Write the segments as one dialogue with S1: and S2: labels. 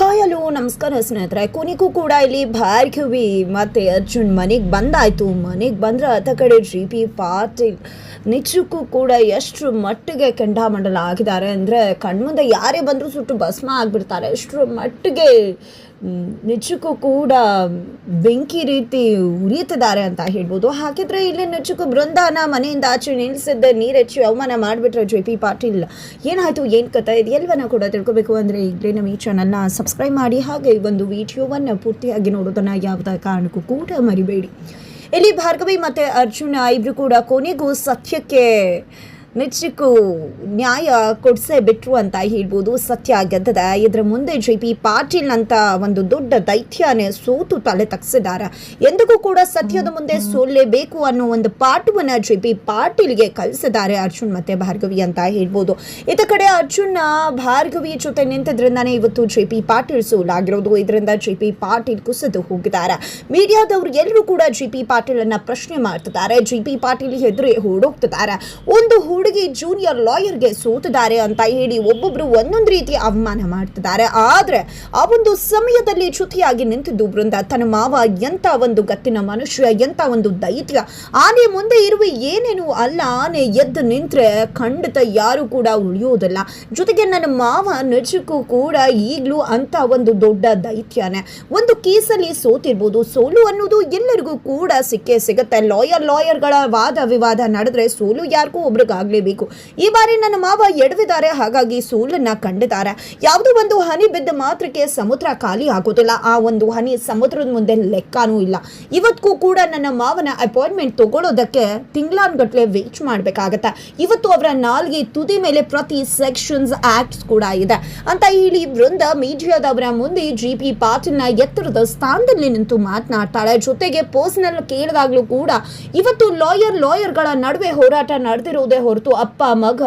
S1: Hi, hello, ನಮಸ್ಕಾರ ಸ್ನೇಹಿತರೆ. ಕೊನೆಗೂ ಕೂಡ ಇಲ್ಲಿ ಭಾರ್ಗವಿ ಮತ್ತೆ ಅರ್ಜುನ್ ಮನೆಗೆ ಬಂದಾಯ್ತು. ಮನೆಗೆ ಬಂದ್ರೆ ಆತ ಕಡೆ ಜಿ ಪಿ ಪಾಟೀಲ್ ನಿಜಕ್ಕೂ ಕೂಡ ಎಷ್ಟು ಮಟ್ಟಿಗೆ ಕೆಂಡಾಮಂಡಲ ಆಗಿದ್ದಾರೆ ಅಂದರೆ ಕಣ್ಮುಂದೆ ಯಾರೇ ಬಂದರೂ ಸುಟ್ಟು ಭಸ್ಮ ಆಗಿಬಿಡ್ತಾರೆ. ಎಷ್ಟು ಮಟ್ಟಿಗೆ ನಿಜಕ್ಕೂ ಕೂಡ ಬೆಂಕಿ ರೀತಿ ಉರಿಯುತ್ತಿದ್ದಾರೆ ಅಂತ ಹೇಳ್ಬೋದು. ಹಾಗಿದ್ರೆ ಇಲ್ಲಿ ನೆಚ್ಚುಕು ಬೃಂದಾನ ಮನೆಯಿಂದ ಆಚೆ ನಿಲ್ಲಿಸಿದ್ದ ನೀರೆಚ್ಚಿ ಅವಮಾನ ಮಾಡಿಬಿಟ್ರೆ ಜೆ ಪಿ ಪಾಟೀಲ್ ಏನಾಯಿತು, ಏನು ಕಥೆ ಇದು? ಎಲ್ಲವನ್ನ ಕೂಡ ತಿಳ್ಕೊಬೇಕು ಅಂದರೆ ಈಗಲೇ ನಮ್ಮ ಈ ಚಾನಲ್ನ ಸಬ್ಸ್ಕ್ರೈಬ್ ಮಾಡಿ, ಹಾಗೆ ಈ ಒಂದು ವಿಡಿಯೋವನ್ನು ಪೂರ್ತಿಯಾಗಿ ನೋಡೋದನ್ನು ಯಾವುದೇ ಕಾರಣಕ್ಕೂ ಕೂಡ ಮರಿಬೇಡಿ. ಇಲ್ಲಿ ಭಾರ್ಗವಿ ಮತ್ತು ಅರ್ಜುನ ಇಬ್ಬರು ಕೂಡ ಕೊನೆಗೂ ಸತ್ಯಕ್ಕೆ ನಿಜಕ್ಕೂ ನ್ಯಾಯ ಕೊಡ್ಸೇ ಬಿಟ್ರು ಅಂತ ಹೇಳ್ಬೋದು ಸತ್ಯ ಗೆದ್ದದ. ಇದರ ಮುಂದೆ ಜೆ ಪಿ ಪಾಟೀಲ್ ಅಂತ ಒಂದು ದೊಡ್ಡ ದೈತ್ಯನೇ ಸೋತು ತಲೆ ತಗ್ಸಿದ್ದಾರೆ. ಎಂದಿಗೂ ಕೂಡ ಸತ್ಯದ ಮುಂದೆ ಸೋಲ್ಲೇಬೇಕು ಅನ್ನೋ ಒಂದು ಪಾಠವನ್ನ ಜೆ ಪಿ ಪಾಟೀಲ್ಗೆ ಕಲಿಸಿದ್ದಾರೆ ಅರ್ಜುನ್ ಮತ್ತೆ ಭಾರ್ಗವಿ ಅಂತ ಹೇಳ್ಬೋದು. ಇದ ಕಡೆ ಅರ್ಜುನ್, ಭಾರ್ಗವಿ ಜೊತೆ ನಿಂತಿದ್ರಿಂದಾನೇ ಇವತ್ತು ಜೆ ಪಿ ಪಾಟೀಲ್ ಸೋಲಾಗಿರೋದು. ಇದರಿಂದ ಜೆ ಪಿ ಪಾಟೀಲ್ ಕುಸಿದು ಹೋಗಿದ್ದಾರೆ. ಮೀಡಿಯಾದವರು ಎಲ್ಲರೂ ಕೂಡ ಜೆ ಪಿ ಪಾಟೀಲ್ ಅನ್ನ ಪ್ರಶ್ನೆ ಮಾಡ್ತಿದ್ದಾರೆ. ಜೆ ಪಿ ಪಾಟೀಲ್ ಎದುರು ಓಡೋಗ್ತಿದ್ದಾರೆ. ಒಂದು ಹುಡುಗಿ ಜೂನಿಯರ್ ಲಾಯರ್ಗೆ ಸೋತಿದ್ದಾರೆ ಅಂತ ಹೇಳಿ ಒಬ್ಬೊಬ್ರು ಒಂದೊಂದು ರೀತಿ ಅವಮಾನ ಮಾಡ್ತಿದ್ದಾರೆ. ಆದ್ರೆ ಆ ಒಂದು ಸಮಯದಲ್ಲಿ ಜೊತೆಯಾಗಿ ನಿಂತಿದ್ದು ಬೃಂದ ತನ್ನ ಮಾವ ಎಂಥ ಒಂದು ಗತ್ತಿನ ಮನುಷ್ಯ ಎಂಥ ಒಂದು ದೈತ್ಯ, ಆನೆ ಮುಂದೆ ಇರುವ ಏನೇನು ಅಲ್ಲ. ಆನೆ ಎದ್ದು ನಿಂತ್ರೆ ಖಂಡಿತ ಯಾರು ಕೂಡ ಉಳಿಯೋದಿಲ್ಲ. ಜೊತೆಗೆ ನನ್ನ ಮಾವ ನಿಜಕ್ಕೂ ಕೂಡ ಈಗಲೂ ಅಂತ ಒಂದು ದೊಡ್ಡ ದೈತ್ಯನೇ. ಒಂದು ಕೇಸಲ್ಲಿ ಸೋತಿರ್ಬೋದು. ಸೋಲು ಅನ್ನೋದು ಎಲ್ಲರಿಗೂ ಕೂಡ ಸಿಕ್ಕೇ ಸಿಗುತ್ತೆ. ಲಾಯರ್ ಲಾಯರ್ಗಳ ವಾದ ವಿವಾದ ನಡೆದ್ರೆ ಸೋಲು ಯಾರಿಗೂ ಒಬ್ರಿಗಾಗ್ಲೇಬೇಕು ಈ ಬಾರಿ ನನ್ನ ಮಾವ ಎಡವಿದ್ದಾರೆ, ಹಾಗಾಗಿ ಸೂಲನ್ನ ಕಂಡಿದ್ದಾರೆ. ಯಾವುದೋ ಒಂದು ಹನಿ ಬಿದ್ದ ಮಾತ್ರಕ್ಕೆ ಸಮುದ್ರ ಖಾಲಿ ಆಗೋದಿಲ್ಲ. ಆ ಒಂದು ಹನಿ ಸಮುದ್ರದ ಮುಂದೆ ಲೆಕ್ಕನೂ ಇಲ್ಲ. ಇವತ್ತಿಗೂ ಕೂಡ ನನ್ನ ಮಾವನ ಅಪಾಯಿಂಟ್ಮೆಂಟ್ ತಗೊಳ್ಳೋದಕ್ಕೆ ತಿಂಗಳಾನ್ಗಟ್ಲೆ ವೇಚ್ ಮಾಡಬೇಕಾಗತ್ತೆ. ಇವತ್ತು ಅವರ ನಾಲ್ಗೆ ತುದಿ ಮೇಲೆ ಪ್ರತಿ ಸೆಕ್ಷನ್ಸ್ ಆಕ್ಟ್ಸ್ ಕೂಡ ಇದೆ. ಅಂತ ಹೇಳಿ ವೃಂದ ಮೀಡಿಯಾದವರ ಮುಂದೆ ಜಿ ಪಿ ಪಾಟೀಲ್ನ ಎತ್ತರದ ಸ್ಥಾನದಲ್ಲಿ ನಿಂತು ಮಾತನಾಡ್ತಾಳೆ. ಜೊತೆಗೆ ಪರ್ಸನಲ್ ಕೇಳಿದಾಗ್ಲೂ ಕೂಡ ಇವತ್ತು ಲಾಯರ್ ಲಾಯರ್ಗಳ ನಡುವೆ ಹೋರಾಟ ನಡೆದಿರೋದೇ ಹೊರತು ಅಪ್ಪ, ಮಗ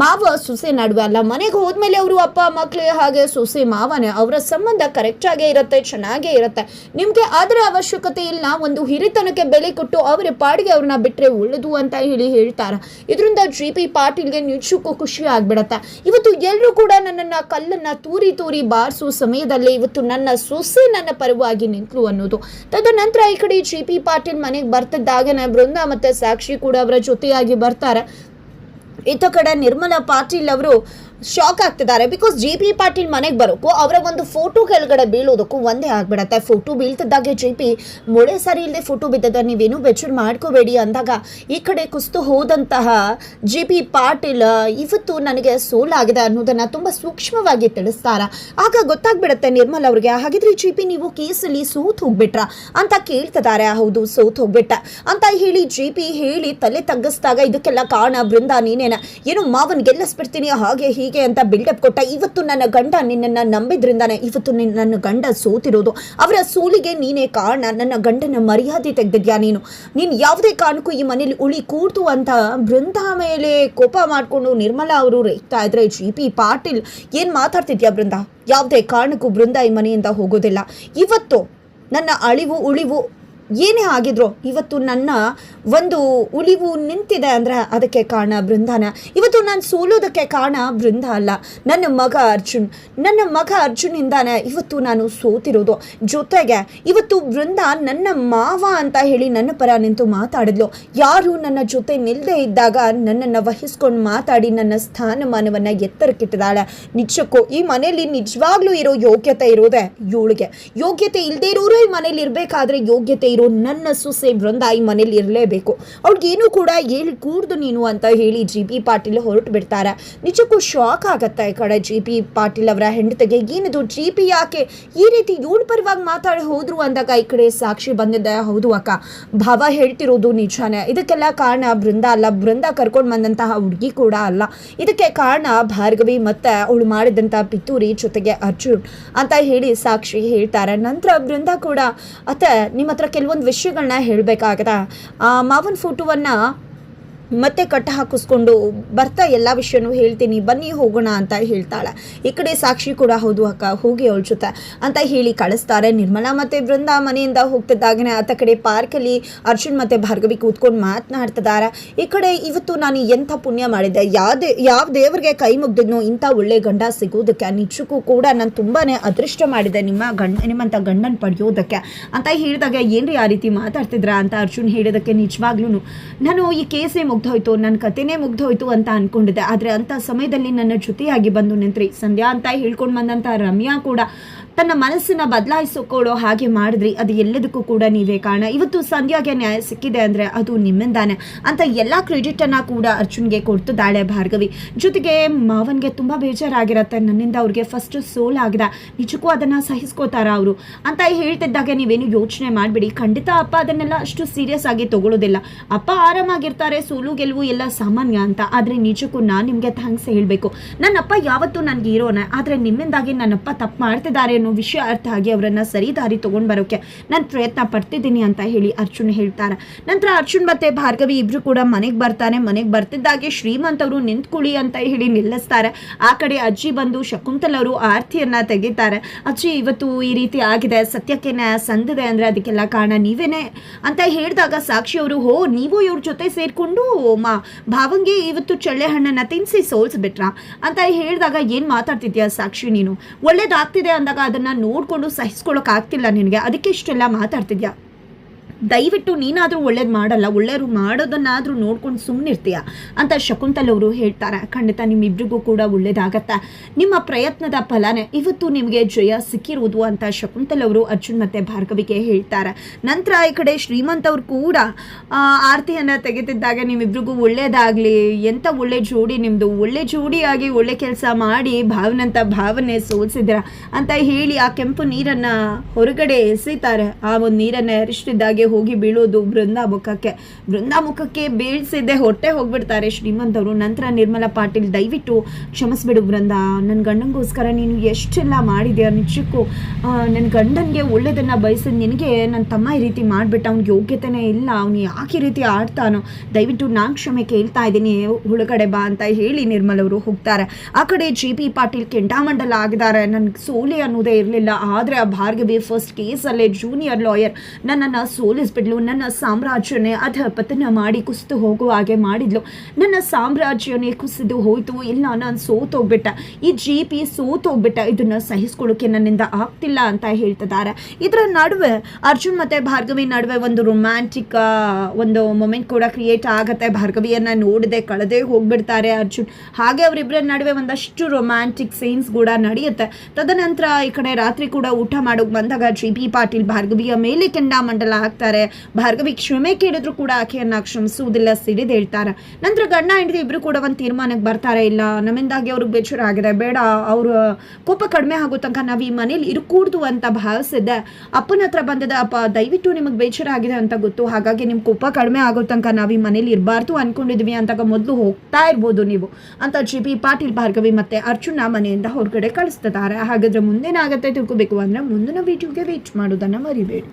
S1: ಮಾವ ಸೊಸೆ ನಡುವೆ ಅಲ್ಲ, ಮನೆಗೆ ಹೋದ್ಮೇಲೆ ಅವರು ಅಪ್ಪ ಮಕ್ಕಳು ಹಾಗೆ ಸೊಸೆ, ಮಾವನೇ ಅವರ ಸಂಬಂಧ ಕರೆಕ್ಟಾಗೇ ಇರುತ್ತೆ, ಚೆನ್ನಾಗೇ ಇರುತ್ತೆ. ನಿಮಗೆ ಅದರ ಅವಶ್ಯಕತೆ ಇಲ್ಲ, ಒಂದು ಹಿರಿತನಕ್ಕೆ ಬೆಲೆ ಕೊಟ್ಟು ಅವರ ಪಾಡಿಗೆ ಅವ್ರನ್ನ ಬಿಟ್ಟರೆ ಉಳಿದು ಅಂತ ಹೇಳಿ ಹೇಳ್ತಾರೆ. ಇದರಿಂದ ಜಿ ಪಿ ಪಾಟೀಲ್ಗೆ ನಿಜಕ್ಕೂ ಖುಷಿ ಆಗ್ಬಿಡತ್ತೆ. ಇವತ್ತು ಎಲ್ಲರೂ ಕೂಡ ನನ್ನನ್ನ ಕಲ್ಲನ್ನ ತೂರಿ ತೂರಿ ಬಾರಿಸೋ ಸಮಯದಲ್ಲಿ ಇವತ್ತು ನನ್ನ ಸೊಸೆ ನನ್ನ ಪರವಾಗಿ ನಿಂತು ಅನ್ನೋದು. ತದನಂತರ ಈ ಕಡೆ ಜಿ ಪಿ ಪಾಟೀಲ್ ಮನೆಗೆ ಬರ್ತಿದ್ದಾಗನೇ, ಬೃಂದ ಮತ್ತೆ ಸಾಕ್ಷಿ ಕೂಡ ಅವರ ಜೊತೆಯಾಗಿ ಬರ್ತಾರೆ. ಇತ್ತ ಕಡೆ ನಿರ್ಮಲಾ ಪಾಟೀಲ್ ಅವರು ಶಾಕ್ ಆಗ್ತಿದ್ದಾರೆ ಬಿಕಾಸ್ ಜೆ ಪಿ ಪಾಟೀಲ್ ಮನೆಗೆ ಬರೋಕ್ಕೂ ಅವರ ಒಂದು ಫೋಟೋ ಕೆಳಗಡೆ ಬೀಳೋದಕ್ಕೂ ಒಂದೇ ಆಗ್ಬಿಡತ್ತೆ. ಫೋಟೋ ಬೀಳ್ತಿದ್ದಾಗೆ ಜೆ ಪಿ ಮೊಳೆ ಸರಿ ಇಲ್ಲದೆ ಫೋಟೋ ಬಿದ್ದದ, ನೀವೇನು ಬೆಚ್ಚರ್ ಮಾಡ್ಕೋಬೇಡಿ ಅಂದಾಗ, ಈ ಕಡೆ ಕುಸ್ತು ಹೋದಂತಹ ಜೆ ಪಿ ಪಾಟೀಲ್ ಇವತ್ತು ನನಗೆ ಸೋಲಾಗಿದೆ ಅನ್ನೋದನ್ನು ತುಂಬ ಸೂಕ್ಷ್ಮವಾಗಿ ತಿಳಿಸ್ತಾರ? ಆಗ ಗೊತ್ತಾಗ್ಬಿಡತ್ತೆ ನಿರ್ಮಲ್ ಅವ್ರಿಗೆ, ಹಾಗಿದ್ರೆ ಜೆ ಪಿ ನೀವು ಕೇಸಲ್ಲಿ ಸೋತ್ ಹೋಗ್ಬಿಟ್ರ? ಅಂತ ಕೇಳ್ತಿದ್ದಾರೆ. ಹೌದು, ಸೋತ್ ಹೋಗ್ಬಿಟ್ಟ. ಅಂತ ಹೇಳಿ ಜೆ ಪಿ ಹೇಳಿ ತಲೆ ತಗ್ಗಿಸಿದಾಗ, ಇದಕ್ಕೆಲ್ಲ ಕಾರಣ ಬೃಂದ ನೀನೇನ? ಏನು ಮಾವನ್ ಗೆಲ್ಲಿಸ್ಬಿಡ್ತೀನಿ? ಹಾಗೆ ಅಂತ ಬಿಲ್ಡಪ್ ಕೊಟ್ಟ ಇವತ್ತು ನನ್ನ ಗಂಡ ನಿನ್ನನ್ನು ನಂಬಿದ್ರಿಂದಾನೆ ಇವತ್ತು ನಿನ್ನ ಗಂಡ ಸೋತಿರೋದು. ಅವರ ಸೋಲಿಗೆ ನೀನೇ ಕಾರಣ. ನನ್ನ ಗಂಡನ ಮರ್ಯಾದೆ ತೆಗೆದಿದ್ಯಾ ನೀನು? ನೀನು ಯಾವುದೇ ಕಾರಣಕ್ಕೂ ಈ ಮನೇಲಿ ಉಳಿ ಕೂರ್ತು ಅಂತ ಬೃಂದ ಮೇಲೆ ಕೋಪ ಮಾಡಿಕೊಂಡು ನಿರ್ಮಲಾ ಅವರು ರೇಗ್ತಾ ಇದ್ರೆ ಜಿ ಪಿ ಪಾಟೀಲ್ ಏನು ಮಾತಾಡ್ತಿದ್ಯಾ ಬೃಂದ ಯಾವುದೇ ಕಾರಣಕ್ಕೂ ಬೃಂದ ಈ ಮನೆಯಿಂದ ಹೋಗೋದಿಲ್ಲ. ಇವತ್ತು ನನ್ನ ಅಳಿವು ಉಳಿವು ಏನೇ ಆಗಿದ್ರು ಇವತ್ತು ನನ್ನ ಒಂದು ಉಳಿವು ನಿಂತಿದೆ ಅಂದರೆ ಅದಕ್ಕೆ ಕಾರಣ ಬೃಂದಾನ. ಇವತ್ತು ನಾನು ಸೋಲೋದಕ್ಕೆ ಕಾರಣ ಬೃಂದ ಅಲ್ಲ, ನನ್ನ ಮಗ ಅರ್ಜುನ್. ನನ್ನ ಮಗ ಅರ್ಜುನಿಂದಾನೆ ಇವತ್ತು ನಾನು ಸೋತಿರೋದು. ಜೊತೆಗೆ ಇವತ್ತು ಬೃಂದ ನನ್ನ ಮಾವ ಅಂತ ಹೇಳಿ ನನ್ನ ಪರ ನಿಂತು ಮಾತಾಡಿದ್ಲು. ಯಾರು ನನ್ನ ಜೊತೆ ನಿಲ್ಲದೆ ಇದ್ದಾಗ ನನ್ನನ್ನು ವಹಿಸ್ಕೊಂಡು ಮಾತಾಡಿ ನನ್ನ ಸ್ಥಾನಮಾನವನ್ನು ಎತ್ತರಕ್ಕಿಟ್ಟಿದ್ದಾಳೆ. ನಿಜಕ್ಕೂ ಈ ಮನೆಯಲ್ಲಿ ನಿಜವಾಗ್ಲೂ ಇರೋ ಯೋಗ್ಯತೆ ಇರೋದೇ ಇವಳಿಗೆ. ಯೋಗ್ಯತೆ ಇಲ್ಲದೆ ಇರೋರು ಈ ಮನೇಲಿ ಇರಬೇಕಾದ್ರೆ ಯೋಗ್ಯತೆ ಇರೋ ನನ್ನ ಸೊಸೆ ಬೃಂದ ಈ ಮನೇಲಿ ಇರಲೇಬೇಕು. ಅವ್ಳಿಗೇನು ಕೂಡ ಹೇಳಿ ಕೂಡ್ದು ನೀನು ಅಂತ ಹೇಳಿ ಜಿ ಪಿ ಪಾಟೀಲ್ ಹೊರಟು ಬಿಡ್ತಾರೆ. ನಿಜಕ್ಕೂ ಶಾಕ್ ಆಗತ್ತೆ ಈ ಕಡೆ ಜಿ ಪಿ ಪಾಟೀಲ್ ಅವರ ಹೆಂಡತಿಗೆ. ಏನಿದು, ಜಿ ಪಿ ಯಾಕೆ ಈ ರೀತಿ ಇವಳ ಪರವಾಗಿ ಮಾತಾಡಿ ಹೋದ್ರು ಅಂದಾಗ ಈ ಕಡೆ ಸಾಕ್ಷಿ ಬಂದಿದ್ದೆ ಹೌದು ಅಕ್ಕ. ಭಾವ ಹೇಳ್ತಿರೋದು ನಿಜಾನೇ. ಇದಕ್ಕೆಲ್ಲ ಕಾರಣ ಬೃಂದ ಅಲ್ಲ. ಬೃಂದ ಕರ್ಕೊಂಡು ಬಂದಂತಹ ಹುಡುಗಿ ಕೂಡ ಅಲ್ಲ. ಇದಕ್ಕೆ ಕಾರಣ ಭಾರ್ಗವಿ ಮತ್ತೆ ಅವಳು ಮಾಡಿದಂತ ಪಿತೂರಿ ಜೊತೆಗೆ ಅರ್ಜುನ್ ಅಂತ ಹೇಳಿ ಸಾಕ್ಷಿ ಹೇಳ್ತಾರೆ. ನಂತರ ಬೃಂದ ಕೂಡ, ಅತ್ತೆ ನಿಮ್ಮ ಹತ್ರ ಕೆಲವೊಂದು ವಿಷಯಗಳನ್ನ ಆ ಮಾವನ ಫೋಟೋವನ್ನು ಮತ್ತೆ ಕಟ್ಟ ಹಾಕಿಸ್ಕೊಂಡು ಬರ್ತಾ ಎಲ್ಲ ವಿಷಯನೂ ಹೇಳ್ತೀನಿ. ಬನ್ನಿ ಹೋಗೋಣ ಅಂತ ಹೇಳ್ತಾಳೆ. ಈ ಕಡೆ ಸಾಕ್ಷಿ ಕೂಡ ಹೌದು ಅಕ್ಕ, ಹೋಗಿ ಅವಳ ಜೊತೆ ಅಂತ ಹೇಳಿ ಕಳಿಸ್ತಾರೆ. ನಿರ್ಮಲಾ ಮತ್ತೆ ಬೃಂದ ಮನೆಯಿಂದ ಹೋಗ್ತಿದ್ದಾಗನೇ ಆತ ಕಡೆ ಪಾರ್ಕಲ್ಲಿ ಅರ್ಜುನ್ ಮತ್ತೆ ಭಾರ್ಗವಿ ಕೂತ್ಕೊಂಡು ಮಾತನಾಡ್ತಿದ್ದಾರೆ. ಈ ಕಡೆ ಇವತ್ತು ನಾನು ಎಂಥ ಪುಣ್ಯ ಮಾಡಿದ್ದೆ. ಯಾವ್ದೇ, ಯಾವ ದೇವ್ರಿಗೆ ಕೈ ಮುಗ್ದಿದ್ನೋ ಇಂಥ ಒಳ್ಳೆ ಗಂಡ ಸಿಗೋದಕ್ಕೆ, ನಿಜಕ್ಕೂ ಕೂಡ ನಾನು ತುಂಬಾನೇ ಅದೃಷ್ಟ ಮಾಡಿದೆ ನಿಮ್ಮ ಗಂಡ, ನಿಮ್ಮಂಥ ಗಂಡನ ಪಡೆಯೋದಕ್ಕೆ. ಅಂತ ಹೇಳಿದಾಗ ಏನ್ರಿ ಆ ರೀತಿ ಮಾತಾಡ್ತಿದ್ರ ಅಂತ ಅರ್ಜುನ್ ಹೇಳಿದಕ್ಕೆ ನಿಜವಾಗ್ಲೂ ನಾನು ಈ ಕೇಸೇ ಮುಗ್ದೋಯ್ತು. ನನ್ನ ಕತೆನೇ ಮುಗ್ದೋಯ್ತು ಅಂತ ಅನ್ಕೊಂಡಿದ್ದೆ. ಆದರೆ ಅಂಥ ಸಮಯದಲ್ಲಿ ನನ್ನ ಜೊತೆಯಾಗಿ ಬಂದು ನಿಂತ್ರಿ. ಸಂಧ್ಯಾ ಅಂತ ಹೇಳ್ಕೊಂಡು ಬಂದಂಥ ರಮ್ಯಾ ಕೂಡ ತನ್ನ ಮನಸ್ಸನ್ನ ಬದಲಾಯಿಸಿಕೊಳ್ಳೋ ಹಾಗೆ ಮಾಡಿದ್ರಿ. ಅದು ಎಲ್ಲದಕ್ಕೂ ಕೂಡ ನೀವೇ ಕಾರಣ. ಇವತ್ತು ಸಂಧ್ಯಾಗೆ ನ್ಯಾಯ ಸಿಕ್ಕಿದೆ ಅಂದರೆ ಅದು ನಿಮ್ಮಿಂದಾನೆ ಅಂತ ಎಲ್ಲ ಕ್ರೆಡಿಟನ್ನು ಕೂಡ ಅರ್ಜುನ್ಗೆ ಕೊಡ್ತಿದ್ದಾಳೆ ಭಾರ್ಗವಿ. ಜೊತೆಗೆ ಮಾವನ್ಗೆ ತುಂಬ ಬೇಜಾರಾಗಿರತ್ತೆ. ನನ್ನಿಂದ ಅವ್ರಿಗೆ ಫಸ್ಟ್ ಸೋಲ್ ಆಗಿದೆ. ನಿಜಕ್ಕೂ ಅದನ್ನು ಸಹಿಸ್ಕೋತಾರ ಅವರು. ಅಂತ ಹೇಳ್ತಿದ್ದಾಗ ನೀವೇನು ಯೋಚನೆ ಮಾಡಬೇಡಿ. ಖಂಡಿತ ಅಪ್ಪ ಅದನ್ನೆಲ್ಲ ಅಷ್ಟು ಸೀರಿಯಸ್ ಆಗಿ ತಗೊಳ್ಳೋದಿಲ್ಲ ಅಪ್ಪ ಆರಾಮಾಗಿರ್ತಾರೆ, ಸೋಲು ಗೆಲುವು ಎಲ್ಲ ಸಾಮಾನ್ಯ ಅಂತ. ಆದರೆ ನಿಜಕ್ಕೂ ನಾನು ನಿಮಗೆ ಥ್ಯಾಂಕ್ಸ್ ಹೇಳಬೇಕು. ನನ್ನಪ್ಪ ಯಾವತ್ತೂ ನನಗೆ ಇರೋನ ಆದರೆ ನಿಮ್ಮಿಂದಾಗಿ ನನ್ನಪ್ಪ ತಪ್ಪು ಮಾಡ್ತಿದ್ದಾರೆ ಅನ್ನೋ ವಿಷಯ ಅರ್ಥ ಆಗಿ ಅವರನ್ನು ಸರಿ ದಾರಿ ತೊಗೊಂಡು ಬರೋಕ್ಕೆ ನಾನು ಪ್ರಯತ್ನ ಪಡ್ತಿದ್ದೀನಿ ಅಂತ ಹೇಳಿ ಅರ್ಜುನ್ ಹೇಳ್ತಾರೆ. ನಂತರ ಅರ್ಜುನ್ ಮತ್ತೆ ಭಾರ್ಗವಿ ಇಬ್ಬರು ಕೂಡ ಮನೆಗೆ ಬರ್ತಾನೆ. ಮನೆಗೆ ಬರ್ತಿದ್ದಾಗೆ ಶ್ರೀಮಂತ್ ಅವರು ನಿಂತ್ಕೊಳ್ಳಿ ಅಂತ ಹೇಳಿ ನಿಲ್ಲಿಸ್ತಾರೆ. ಆ ಕಡೆ ಅಜ್ಜಿ ಬಂದು ಶಕುಂತಲ್ ಅವರು ಆರತಿಯನ್ನ ತೆಗಿತಾರೆ. ಅಜ್ಜಿ, ಇವತ್ತು ಈ ರೀತಿ ಆಗಿದೆ. ಸತ್ಯಕ್ಕೆ ಸಂದಿದೆ ಅಂದ್ರೆ ಅದಕ್ಕೆಲ್ಲ ಕಾರಣ ನೀವೇನೆ? ಅಂತ ಹೇಳಿದಾಗ ಸಾಕ್ಷಿ ಅವರು, ಹೋ, ನೀವು ಇವ್ರ ಜೊತೆ ಸೇರ್ಕೊಂಡು ಮಾ ಭಾವಂಗೆ ಇವತ್ತು ಚಳ್ಳೆ ಹಣ್ಣನ್ನ ತಿನ್ನಿಸಿ ಸೋಲ್ಸ್ಬಿಟ್ರ ಅಂತ ಹೇಳಿದಾಗ ಏನು ಮಾತಾಡ್ತಿದ್ಯಾ ಸಾಕ್ಷಿ ನೀನು? ಒಳ್ಳೇದಾಗ್ತಿದೆ ಅಂದಾಗ ಅದನ್ನ ನೋಡ್ಕೊಂಡು ಸಹಿಸ್ಕೊಳಕ್ ಆಗ್ತಿಲ್ಲ ನಿನಗೆ. ಅದಕ್ಕೆ ಇಷ್ಟೆಲ್ಲ ಮಾತಾಡ್ತಿದ್ಯಾ? ದಯವಿಟ್ಟು ನೀನಾದರೂ ಒಳ್ಳೇದು ಮಾಡಲ್ಲ, ಒಳ್ಳೆಯವರು ಮಾಡೋದನ್ನಾದರೂ ನೋಡ್ಕೊಂಡು ಸುಮ್ಮನಿರ್ತೀಯ ಅಂತ ಶಕುಂತಲ್ ಅವರು ಹೇಳ್ತಾರೆ. ಖಂಡಿತ ನಿಮ್ಮಿಬ್ಬರಿಗೂ ಕೂಡ ಒಳ್ಳೇದಾಗತ್ತೆ? ನಿಮ್ಮ ಪ್ರಯತ್ನದ ಫಲನೇ ಇವತ್ತು ನಿಮಗೆ ಜಯ ಸಿಕ್ಕಿರುವುದು ಅಂತ ಶಕುಂತಲ್ ಅವರು ಅರ್ಜುನ್ ಮತ್ತು ಭಾರ್ಗವಿಗೆ ಹೇಳ್ತಾರೆ. ನಂತರ ಈ ಕಡೆ ಶ್ರೀಮಂತ್ ಅವ್ರು ಕೂಡ ಆರತಿಯನ್ನು ತೆಗೆದಿದ್ದಾಗ ನಿಮ್ಮಿಬ್ಬರಿಗೂ ಒಳ್ಳೇದಾಗಲಿ ಎಂಥ ಒಳ್ಳೆ ಜೋಡಿ ನಿಮ್ಮದು ಒಳ್ಳೆ ಜೋಡಿಯಾಗಿ ಒಳ್ಳೆ ಕೆಲಸ ಮಾಡಿ ಭಾವನಂತ ಭಾವನೆ ಸೋಲ್ಸಿದ್ರ ಅಂತ ಹೇಳಿ ಆ ಕೆಂಪು ನೀರನ್ನು ಹೊರಗಡೆ ಎಸೆಯುತ್ತಾರೆ. ಆ ಒಂದು ನೀರನ್ನು ಎರಷ್ಟಿದ್ದಾಗೆ ಹೋಗಿ ಬೀಳೋದು ಬೃಂದಾ ಮುಖಕ್ಕೆ ಬೃಂದಾ ಮುಖಕ್ಕೆ ಬೀಳ್ಸಿದ್ದೆ ಹೊಟ್ಟೆ ಹೋಗ್ಬಿಡ್ತಾರೆ ಶ್ರೀಮಂತವರು ನಂತರ ನಿರ್ಮಲಾ ಪಾಟೀಲ್, ದಯವಿಟ್ಟು ಕ್ಷಮಿಸ್ಬಿಡು ಬೃಂದ ನನ್ನ ಗಂಡನಿಗೋಸ್ಕರ ನೀನು ಎಷ್ಟೆಲ್ಲ ಮಾಡಿದ್ಯಾ ನಿಜಕ್ಕೂ. ನನ್ನ ಗಂಡನಿಗೆ ಒಳ್ಳೆಯದನ್ನು ಬಯಸಿದ ನಿನಗೆ ನನ್ನ ತಮ್ಮ ಈ ರೀತಿ ಮಾಡಿಬಿಟ್ಟ. ಅವ್ನಿಗೆ ಯೋಗ್ಯತೆನೇ ಇಲ್ಲ. ಅವ್ನು ಯಾಕೆ ಈ ರೀತಿ ಆಡ್ತಾನೋ. ದಯವಿಟ್ಟು ನಾನು ಕ್ಷಮೆ ಕೇಳ್ತಾ ಇದ್ದೀನಿ. ಒಳಗಡೆ ಬಾ ಅಂತ ಹೇಳಿ ನಿರ್ಮಲ್ ಅವರು ಹೋಗ್ತಾರೆ. ಆ ಕಡೆ ಜಿ ಪಿ ಪಾಟೀಲ್ ಕೆಂಟಾಮಂಡಲ ಆಗಿದ್ದಾರೆ. ನನಗೆ ಸೋಲಿ ಅನ್ನೋದೇ ಇರಲಿಲ್ಲ. ಆದರೆ ಆ ಭಾರ್ಗವಿ ಫಸ್ಟ್ ಕೇಸಲ್ಲೇ ಜೂನಿಯರ್ ಲಾಯರ್ ನನ್ನನ್ನು ಸೋಲಿಸ್ಬಿಡ್ಲು ನನ್ನ ಸಾಮ್ರಾಜ್ಯನೇ ಅಧಪತನ ಮಾಡಿ ಕುಸಿದು ಹೋಗುವ ಹಾಗೆ ಮಾಡಿದ್ಲು. ನನ್ನ ಸಾಮ್ರಾಜ್ಯನೇ ಕುಸಿದು ಹೋಯ್ತು. ಇಲ್ಲ, ನಾನು ಸೋತೋಗ್ಬಿಟ್ಟ. ಈ ಜಿ ಪಿ ಸೋತೋಗ್ಬಿಟ್ಟ. ಇದನ್ನು ಸಹಿಸ್ಕೊಳ್ಳೋಕೆ ನನ್ನಿಂದ ಆಗ್ತಿಲ್ಲ ಅಂತ ಹೇಳ್ತಿದ್ದಾರೆ. ಇದರ ನಡುವೆ ಅರ್ಜುನ್ ಮತ್ತೆ ಭಾರ್ಗವಿ ನಡುವೆ ಒಂದು ರೊಮ್ಯಾಂಟಿಕ್ ಒಂದು ಮೊಮೆಂಟ್ ಕೂಡ ಕ್ರಿಯೇಟ್ ಆಗುತ್ತೆ. ಭಾರ್ಗವಿಯನ್ನ ನೋಡದೆ ಕಳೆದೇ ಹೋಗ್ಬಿಡ್ತಾರೆ ಅರ್ಜುನ್. ಹಾಗೆ ಅವರಿಬ್ಬರ ನಡುವೆ ಒಂದಷ್ಟು ರೊಮ್ಯಾಂಟಿಕ್ ಸೀನ್ಸ್ ಕೂಡ ನಡೆಯುತ್ತೆ. ತದನಂತರ ಈ ಕಡೆ ರಾತ್ರಿ ಕೂಡ ಊಟ ಮಾಡೋಕೆ ಬಂದಾಗ ಜಿ ಪಿ ಪಾಟೀಲ್ ಭಾರ್ಗವಿಯ ಮೇಲೆ ಕೆಂಡಾಮಂಡಲ ಹಾಕ್ತಾರೆ ಭಾರ್ಗವಿ ಕ್ಷಮೆ ಕೇಳಿದ್ರು ಕೂಡ ಆಕೆಯನ್ನ ಕ್ಷಮಿಸುವುದಿಲ್ಲ ಸಿಡಿದೇಳ್ತಾರೆ ನಂತರ ಗಂಡ ಹೆಂಡತಿ ಇಬ್ರು ಕೂಡ ಒಂದು ತೀರ್ಮಾನಕ್ಕೆ ಬರ್ತಾರೆ. ಇಲ್ಲ, ನಮ್ಮಿಂದಾಗಿ ಅವ್ರಿಗೆ ಬೇಜಾರು ಆಗಿದೆ ಬೇಡ, ಅವ್ರ ಕೋಪ ಕಡಿಮೆ ಆಗೋ ತನಕ ನಾವು ಈ ಮನೇಲಿ ಇರ್ಕೂಡ್ದು ಅಂತ ಭಾವಿಸಿದ್ದೆ. ಅಪ್ಪನ ಹತ್ರ ಬಂದದ, ಅಪ್ಪ, ದಯವಿಟ್ಟು ನಿಮಗೆ ಬೇಜಾರಾಗಿದೆ ಅಂತ ಗೊತ್ತು. ಹಾಗಾಗಿ ನಿಮ್ಮ ಕೋಪ ಕಡಿಮೆ ಆಗೋ ತನಕ ನಾವು ಈ ಮನೇಲಿ ಇರಬಾರ್ದು ಅನ್ಕೊಂಡಿದ್ವಿ ಅಂತಾಗ ಮೊದಲು ಹೋಗ್ತಾ ಇರ್ಬೋದು ನೀವು, ಅಂತ ಜಿ ಪಿ ಪಾಟೀಲ್, ಭಾರ್ಗವಿ ಮತ್ತೆ ಅರ್ಜುನ ಮನೆಯಿಂದ ಹೊರಗಡೆ ಕಳಿಸ್ತಿದ್ದಾರೆ. ಹಾಗಾದ್ರೆ ಮುಂದೇನಾಗತ್ತೆ ತಿಳ್ಕೊಬೇಕು ಅಂದ್ರೆ ಮುಂದಿನ ವಿಡಿಯೋಗೆ ವೇಟ್ ಮಾಡೋದನ್ನ ಮರಿಬೇಡಿ.